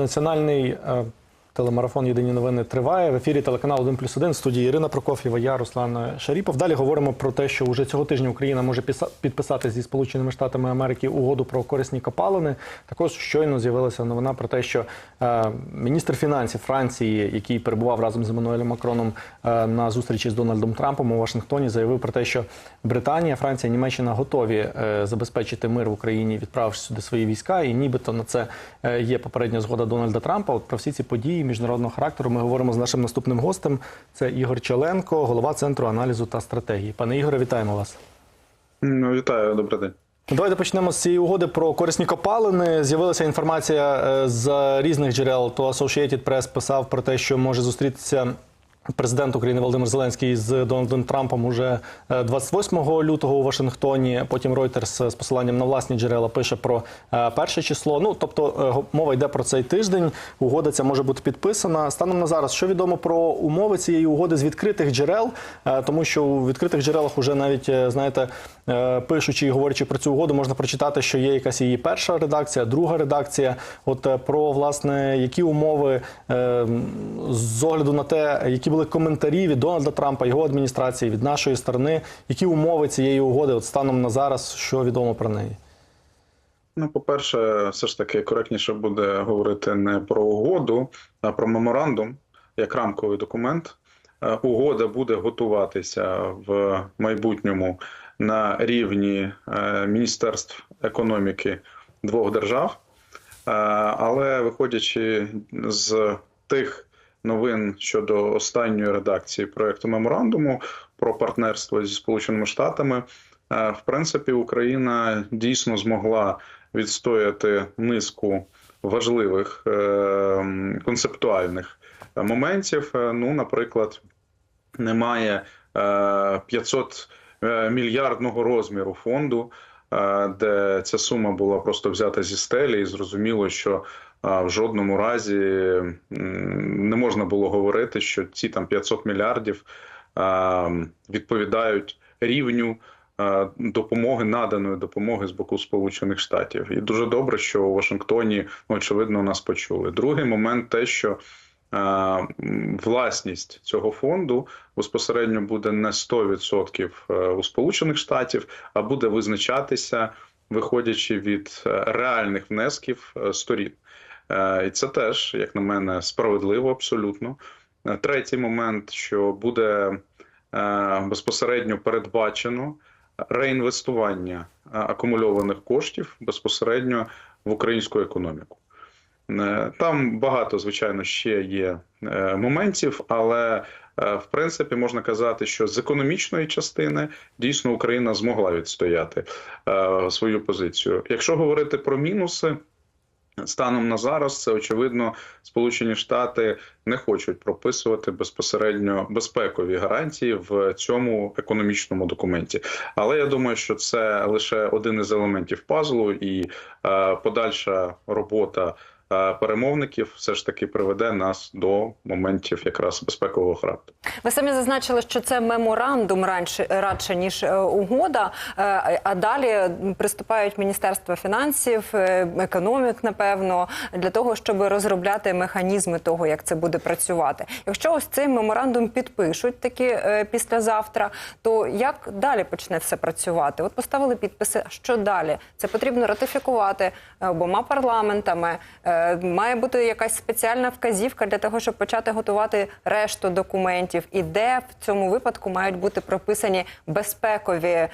Національний е, телемарафон Єдині новини триває. В ефірі телеканал 1 плюс 1 в студії Ірина Прокоф'єва, я Руслан Шаріпов. Далі говоримо про те, що вже цього тижня Україна може підписати зі Сполученими Штатами Америки угоду про корисні копалини. Також щойно з'явилася новина про те, що е, міністр фінансів Франції, який перебував разом з Еммануелем Макроном е, на зустрічі з Дональдом Трампом у Вашингтоні, заявив про те, що Британія, Франція, Німеччина готові е, забезпечити мир в Україні, відправивши сюди свої війська, і нібито на це є попередня згода Дональда Трампа. От про всі ці події міжнародного характеру ми говоримо з нашим наступним гостем. Це Ігор Челенко, голова центру аналізу та стратегії. Пане Ігоре, вітаємо вас. Ну, вітаю, добрий день. Ну, Давайте почнемо з цієї угоди про корисні копалини. З'явилася інформація е, з різних джерел. То Associated Press писав про те, що може зустрітися президент України Володимир Зеленський з Дональдом Трампом уже е, 28 лютого у Вашингтоні. Потім Reuters з посиланням на власні джерела пише про е, перше число. Ну тобто е, мова йде про цей тиждень. Угода ця може бути підписана. Станом на зараз, що відомо про умови цієї угоди з відкритих джерел, Е, тому що у відкритих джерелах уже навіть е, знаєте, е, пишучи і говорячи про цю угоду, можна прочитати, що є якась її перша редакція, друга редакція. От е, про власне які умови е, з огляду на те, які були коментарі від Дональда Трампа, його адміністрації, від нашої сторони, які умови цієї угоди, от станом на зараз, що відомо про неї. Ну, по-перше, все ж таки коректніше буде говорити не про угоду, а про меморандум як рамковий документ. Е, Угода буде готуватися в майбутньому на рівні е, міністерств економіки двох держав. Е, Але виходячи з тих новин щодо останньої редакції проекту меморандуму про партнерство зі Сполученими Штатами, е, в принципі, Україна дійсно змогла відстояти низку важливих е, концептуальних е, моментів. Ну, наприклад, немає е, 500 е, мільярдного розміру фонду, де ця сума була просто взята зі стелі, і зрозуміло, що е, в жодному разі не можна було говорити, що ці там 500 мільярдів е, відповідають рівню е, допомоги наданої допомоги з боку Сполучених Штатів. І дуже добре, що у Вашингтоні ну, очевидно нас почули. Другий момент те, що е, власність цього фонду безпосередньо буде не 100% е, у Сполучених Штатів, а буде визначатися, виходячи від е, реальних внесків е, сторін. Е, І це теж, як на мене, справедливо абсолютно. Третій момент, що буде безпосередньо передбачено реінвестування акумульованих коштів безпосередньо в українську економіку. Е, Там багато, звичайно, ще є е, моментів, але е, в принципі можна казати, що з економічної частини дійсно Україна змогла відстояти свою позицію. Якщо говорити про мінуси. Станом на зараз це очевидно, Сполучені Штати не хочуть прописувати безпосередньо безпекові гарантії в цьому економічному документі. Але я думаю, що це лише один із елементів пазлу, і е, подальша робота перемовників все ж таки приведе нас до моментів якраз безпекового характеру. Ви самі зазначили, що це меморандум радше, радше ніж е, угода. Е, а далі приступають міністерства фінансів, е, економік, напевно, для того, щоб розробляти механізми того, як це буде працювати. Якщо ось цей меморандум підпишуть таки післязавтра, то як далі почне все працювати? От поставили підписи. Що далі? Це потрібно ратифікувати обома парламентами. Має бути якась спеціальна вказівка для того, щоб почати готувати решту документів, і де в цьому випадку мають бути прописані безпекові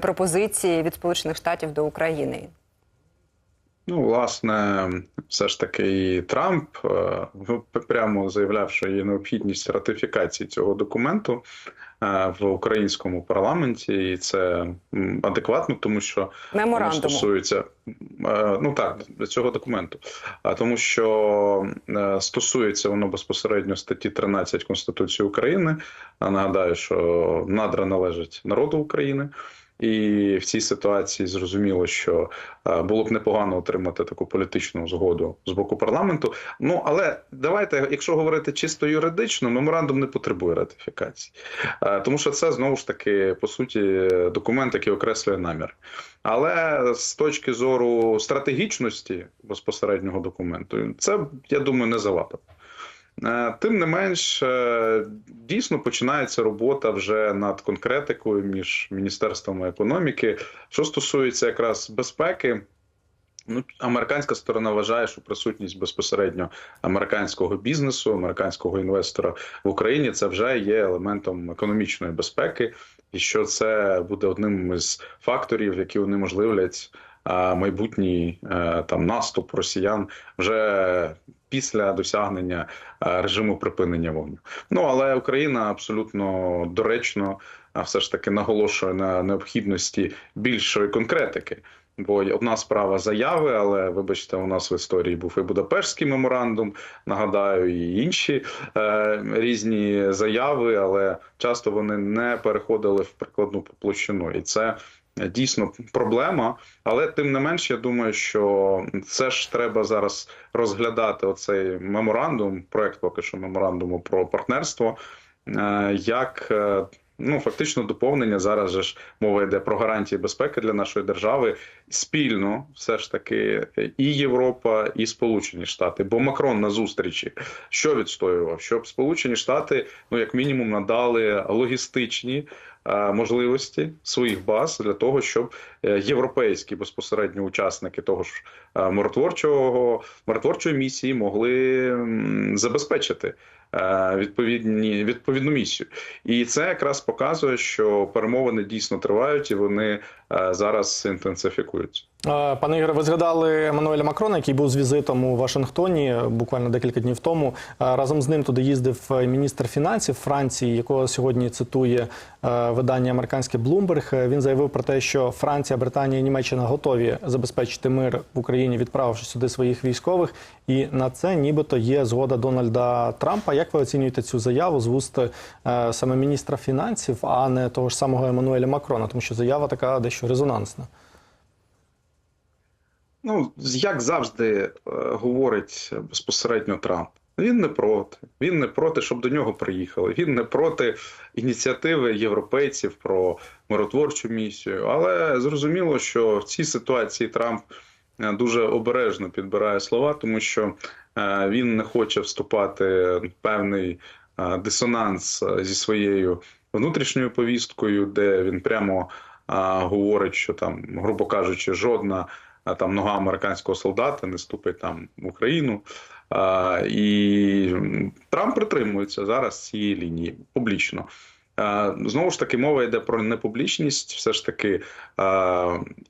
пропозиції від Сполучених Штатів до України. Ну, власне, все ж таки, і Трамп е, прямо заявляв, що є необхідність ратифікації цього документу е, в українському парламенті, і це адекватно, тому що воно стосується ну так цього документу. А тому, що е, стосується воно безпосередньо статті 13 Конституції України. А нагадаю, що надра належить народу України. І в цій ситуації зрозуміло, що е, було б непогано отримати таку політичну згоду з боку парламенту. Ну але давайте, якщо говорити чисто юридично, меморандум не потребує ратифікації, Е, тому що це знову ж таки по суті документ, який окреслює намір. Але з точки зору стратегічності безпосереднього документу, це я думаю не завадило. Е, Тим не менш, е, дійсно починається робота вже над конкретикою між міністерствами економіки. Що стосується якраз безпеки, ну американська сторона вважає, що присутність безпосередньо американського бізнесу, американського інвестора в Україні це вже є елементом економічної безпеки, і що це буде одним із факторів, які унеможливлять майбутній е, там наступ росіян вже після досягнення е, режиму припинення вогню. Ну але Україна абсолютно доречно все ж таки наголошує на необхідності більшої конкретики. Бо одна справа заяви, але вибачте, у нас в історії був і Будапештський меморандум, нагадаю, і інші е, різні заяви, але часто вони не переходили в прикладну площину, і це дійсно проблема. Але тим не менш, я думаю, що це ж треба зараз розглядати оцей меморандум, проект поки що меморандуму про партнерство, е, як. е, Ну, фактично, доповнення зараз же ж мова йде про гарантії безпеки для нашої держави спільно, все ж таки, і Європа, і Сполучені Штати. Бо Макрон на зустрічі що відстоював? Щоб Сполучені Штати, ну як мінімум, надали логістичні е, можливості своїх баз для того, щоб е, європейські безпосередньо учасники того ж е, миротворчого миротворчої місії могли забезпечити е, відповідні відповідну місію. І це якраз показує, що перемовини дійсно тривають і вони е, зараз інтенсифікуються. Е, Пане Ігоре, ви згадали Еммануеля Макрона, який був з візитом у Вашингтоні е, буквально декілька днів тому. Е, Разом з ним туди їздив е, міністр фінансів Франції, якого сьогодні цитує е, видання американське Bloomberg. Е, Він заявив про те, що Франція, Британія і Німеччина готові забезпечити мир в Україні, відправивши сюди своїх військових. І на це нібито є згода Дональда Трампа. Як ви оцінюєте цю заяву з вуст е, саме міністра фінансів, а не того ж самого Еммануеля Макрона? Тому що заява така дещо резонансна. Ну, як завжди е, говорить безпосередньо Трамп. Він не проти. Він не проти, щоб до нього приїхали. Він не проти ініціативи європейців про миротворчу місію. Але зрозуміло, що в цій ситуації Трамп е, дуже обережно підбирає слова, тому що е, він не хоче вступати в певний дисонанс зі своєю внутрішньою повісткою, де він прямо говорить, що там, грубо кажучи, жодна там нога американського солдата не ступить там в Україну. І Трамп притримується зараз цієї лінії публічно. Знову ж таки, мова йде про непублічність, все ж таки,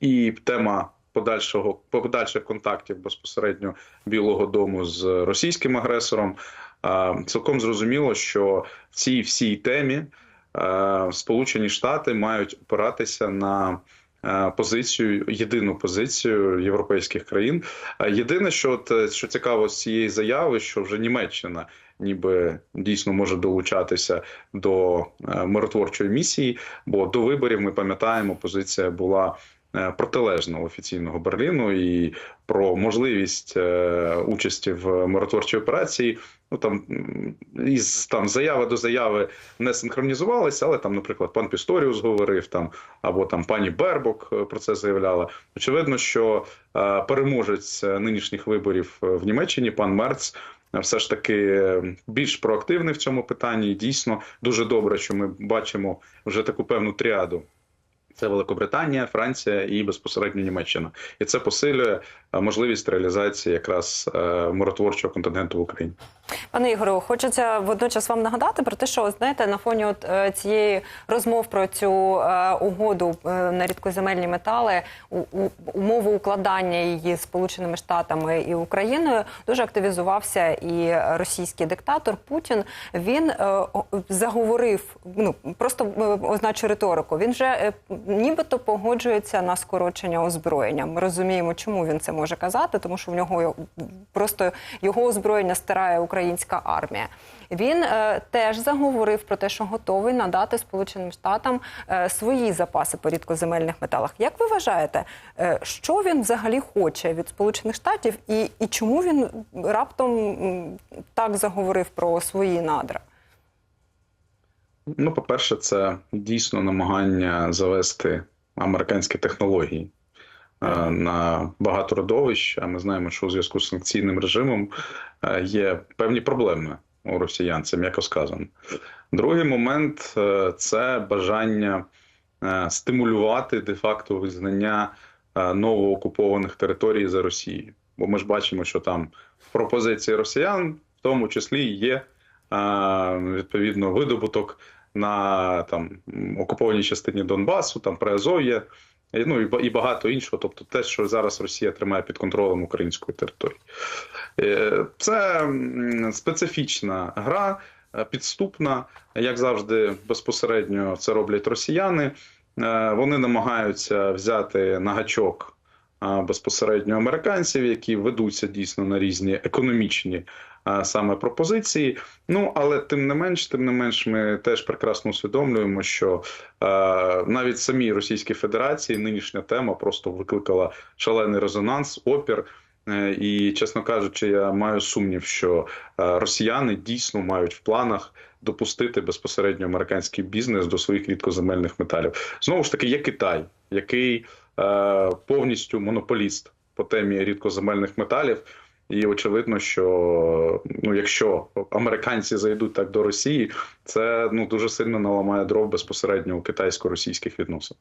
і тема подальшого подальших контактів безпосередньо Білого Дому з російським агресором. Цілком зрозуміло, що в цій всій темі Сполучені Штати мають опиратися на е, позицію, єдину позицію європейських країн. Е, Єдине, що от, е, що цікаво з цієї заяви, що вже Німеччина ніби дійсно може долучатися до е, миротворчої місії, бо до виборів ми пам'ятаємо, позиція була. Е, Протилежного офіційного Берліну і про можливість е, участі в миротворчій операції. Ну там із там заяви до заяви не синхронізувалися, але там, наприклад, пан Пісторіус говорив там, або там пані Бербок е, про це заявляла. Очевидно, що е, переможець нинішніх виборів в Німеччині, пан Мерц. Все ж таки більш проактивний в цьому питанні. Дійсно дуже добре, що ми бачимо вже таку певну тріаду. Це Великобританія, Франція і безпосередньо Німеччина, і це посилює е, можливість реалізації якраз е, миротворчого контингенту в Україні. Пане Ігорю, хочеться водночас вам нагадати про те, що знаєте, на фоні от е, цієї розмов про цю угоду на рідкоземельні метали, у, у, умови укладання її Сполученими Штатами і Україною дуже активізувався і російський диктатор Путін. Він заговорив, ну просто означу риторику. Він вже нібито погоджується на скорочення озброєння. Ми розуміємо, чому він це може казати, тому що в нього просто його озброєння стирає українська армія. Він е, теж заговорив про те, що готовий надати Сполученим Штатам е, свої запаси по рідкоземельних металах. Як ви вважаєте, е, що він взагалі хоче від Сполучених Штатів, і, і чому він раптом так заговорив про свої надра? Ну, по-перше, це дійсно намагання завести американські технології е, на багато родовищ. А ми знаємо, що у зв'язку з санкційним режимом е, є певні проблеми у росіян, це м'яко сказано. Другий момент е, це бажання стимулювати де-факто визнання новоокупованих територій за Росією. Бо ми ж бачимо, що там в пропозиції росіян, в тому числі є відповідно видобуток на там окупованій частині Донбасу, там Приазов'я, ну і багато іншого. Тобто, те, що зараз Росія тримає під контролем української території, Е, це специфічна гра, е, підступна, як завжди, безпосередньо це роблять росіяни. Е, Вони намагаються взяти на гачок безпосередньо американців, які ведуться дійсно на різні економічні саме пропозиції. Ну але тим не менш, тим не менш, ми теж прекрасно усвідомлюємо, що навіть самій Російській Федерації нинішня тема просто викликала шалений резонанс, опір. Е, І, чесно кажучи, я маю сумнів, що е, росіяни дійсно мають в планах допустити безпосередньо американський бізнес до своїх рідкоземельних металів. Знову ж таки, є Китай, який е, повністю монополіст по темі рідкоземельних металів. І очевидно, що ну, якщо американці зайдуть так до Росії, це ну дуже сильно наламає дров безпосередньо у китайсько-російських відносин.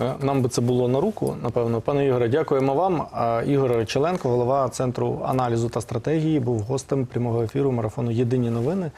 Е, Нам би це було на руку, напевно. Пане Ігоре, дякуємо вам. Ігор Речеленко, голова центру аналізу та стратегії, був гостем прямого ефіру марафону Єдині новини.